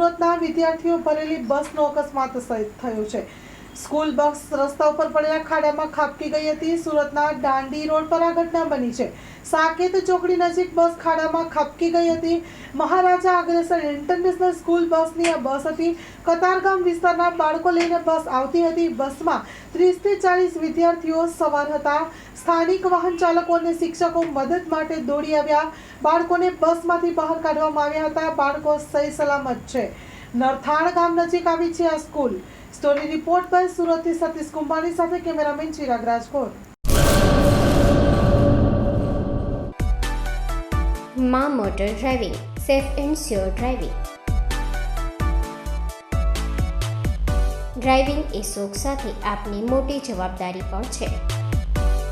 સુરતના વિદ્યાર્થીઓ ભરેલી બસનો અકસ્માત થયો છે. સ્કૂલ બસ રસ્તા ઉપર પડેલા ખાડામાં ખાબકી ગઈ હતી. સુરતના દાંડી રોડ પર આ ઘટના બની છે. સાકેત ચોકડી નજીક બસ ખાડામાં ખાબકી ગઈ હતી. મહારાજા અગ્રેસર ઇન્ટરનેશનલ સ્કૂલ બસની આ બસ હતી. કતારગામ વિસ્તારના બાળકો લઈને બસ આવતી હતી. બસમાં ત્રીસથી ચાલીસ વિદ્યાર્થીઓ સવાર હતા. સ્થાનિક વાહન ચાલકો અને શિક્ષકો મદદ માટે દોડી આવ્યા. બાળકોને બસમાંથી બહાર કાઢવામાં આવ્યા હતા. બાળકો સહી સલામત છે. નરથાણ ગામ નજીક આવી છે આ સ્કૂલ. સ્ટોરી રિપોર્ટ બાય સુરતથી સતીશ કુંભાણી સાથે કેમેરામેન ચિરાગ રાજકોટ. મા motor driving. Safe and sure driving. Driving એ શોખ સાથે આપની મોટી જવાબદારી પણ છે.